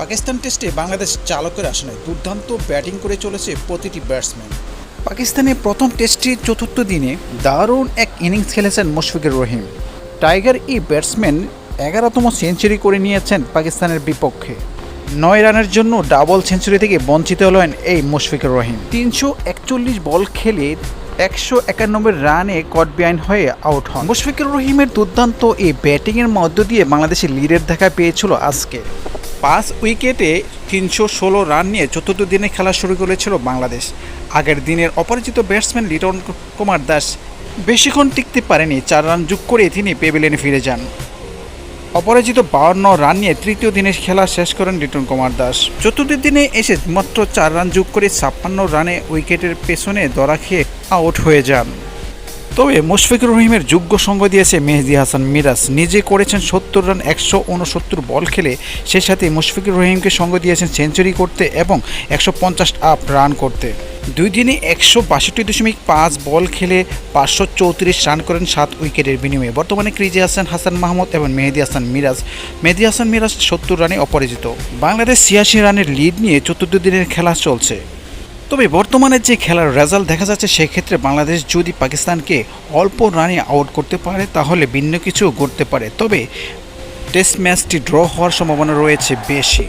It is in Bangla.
পাকিস্তান টেস্টে বাংলাদেশ চালকের আসনে দুর্দান্ত ব্যাটিং করে চলেছে প্রতিটি ব্যাটসম্যান। পাকিস্তানে প্রথম টেস্টের চতুর্থ দিনে দারুণ এক ইনিংস খেলেছেন মুশফিকুর রহিম। টাইগার এই ব্যাটসম্যান এগারোতম সেঞ্চুরি করে নিয়েছেন পাকিস্তানের বিপক্ষে। নয় রানের জন্য ডাবল সেঞ্চুরি থেকে বঞ্চিত হলেন এই মুশফিকুর রহিম। তিনশো একচল্লিশ বল খেলে একশো একানব্বই রানে কট বিহাইন্ড হয়ে আউট হন। মুশফিকুর রহিমের দুর্দান্ত এই ব্যাটিংয়ের মধ্য দিয়ে বাংলাদেশের লিডের দেখা পেয়েছিল আজকে। পাঁচ উইকেটে তিনশো ষোলো রান নিয়ে চতুর্থ দিনে খেলা শুরু করেছিল বাংলাদেশ। আগের দিনের অপরিচিত ব্যাটসম্যান লিটন কুমার দাস বেশিক্ষণ টিকতে পারেনি, চার রান যোগ করে তিনি পেভিলিয়নে ফিরে যান। অপরাজিত বাউন্ন রান নিয়ে তৃতীয় দিনের খেলা শেষ করেন লিটন কুমার দাস। চতুর্থ দিনে এসে মাত্র চার রান যোগ করে ছাপ্পান্ন রানে উইকেটের পেছনে দরা খেয়ে আউট হয়ে যান। তবে মুশফিকুর রহিমের যোগ্য সঙ্গ দিয়েছে মেহেদি হাসান মিরাজ। নিজে করেছেন সত্তর রান, একশো উনসত্তর বল খেলে। সে সাথে মুশফিকুর রহিমকে সঙ্গ দিয়েছেন সেঞ্চুরি করতে এবং একশো পঞ্চাশ আপ রান করতে। দুই দিনে একশো বাষট্টি দশমিক পাঁচ বল খেলে পাঁচশো চৌত্রিশ রান করেন সাত উইকেটের বিনিময়ে। বর্তমানে ক্রিজে আছেন হাসান মাহমুদ এবং মেহেদি হাসান মিরাজ। মেহেদি হাসান মিরাজ সত্তর রানে অপরাজিত। বাংলাদেশ ছিয়াশি রানের লিড নিয়ে চতুর্থ দিনের খেলা চলছে। তবে বর্তমানে যে খেলার রেজাল্ট দেখা যাচ্ছে, সেক্ষেত্রে বাংলাদেশ যদি পাকিস্তানকে অল্প রানে আউট করতে পারে, তাহলে ভিন্ন কিছু করতে পারে। তবে টেস্ট ম্যাচটি ড্র হওয়ার সম্ভাবনা রয়েছে বেশি।